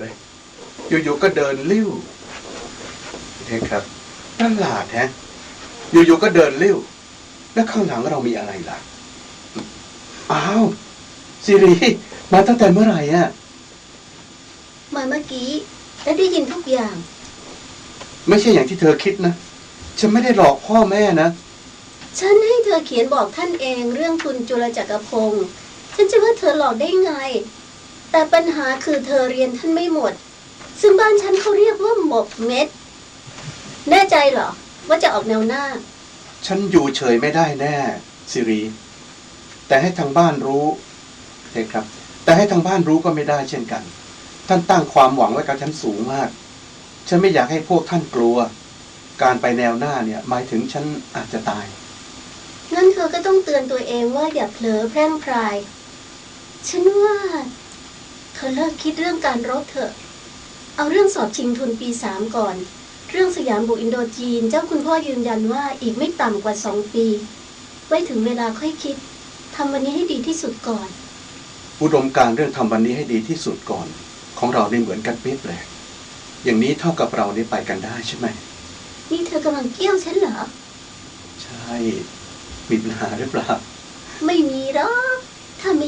เลยอยู่ๆก็เดินลิ้วเฮ้ครับประหลาดแฮะอยู่ๆก็เดินลิ้ว แล้วข้างหลังเรามีอะไรล่ะอ้าวสิริมาตั้งแต่เมื่อไหร่อะมาเมื่อกี้และได้ยินทุกอย่าง ไม่ใช่อย่างที่เธอคิดนะ ฉันไม่ได้หลอกพ่อแม่นะ ฉันให้เธอเขียนบอกท่านเองเรื่องทุนจุลจักรพงศ์ฉันจะว่าเธอหลอกได้ไง แต่ปัญหาคือเธอเรียนท่านไม่หมด ซึ่งบ้านฉันเขาเรียกว่าหมกเม็ด แน่ใจเหรอ ว่าจะออกแนวหน้า ฉันอยู่เฉยไม่ได้แน่สิริแต่ให้ทางบ้านรู้ใช่ครับ แต่ให้ทางบ้านรู้ก็ไม่ได้เช่นกัน ท่านตั้งความหวังไว้กับฉันสูงมาก ฉันไม่อยากให้พวกท่านกลัว การไปแนวหน้าเนี่ยหมายถึงฉันอาจจะตาย งั้นเธอก็ต้องเตือนตัวเองว่าอย่าเผลอแพร่งพราย ฉันว่าเธ อเลิกคิดเรื่องการรบเถอะ เอาเรื่องสอบชิงทุนปีสามก่อน เรื่องสยามบุกอินโดจีน เจ้าคุณพ่อยืนยันว่าอีกไม่ต่ำกว่าสองปี ไว้ถึงเวลาค่อยคิดทำวันนี้ให้ดีที่สุดก่อน อุดมการณ์เรื่องทำวันนี้ให้ดีที่สุดก่อน ของเรานี่เหมือนกันเป๊ะเลยอย่างนี้เท่ากับเราได้ไปกันได้ใช่ไหม นี่เธอกำลังเกี้ยวฉันเหรอ ใช่ มีปัญหาหรือเปล่า ไม่มีหรอกถ้ามี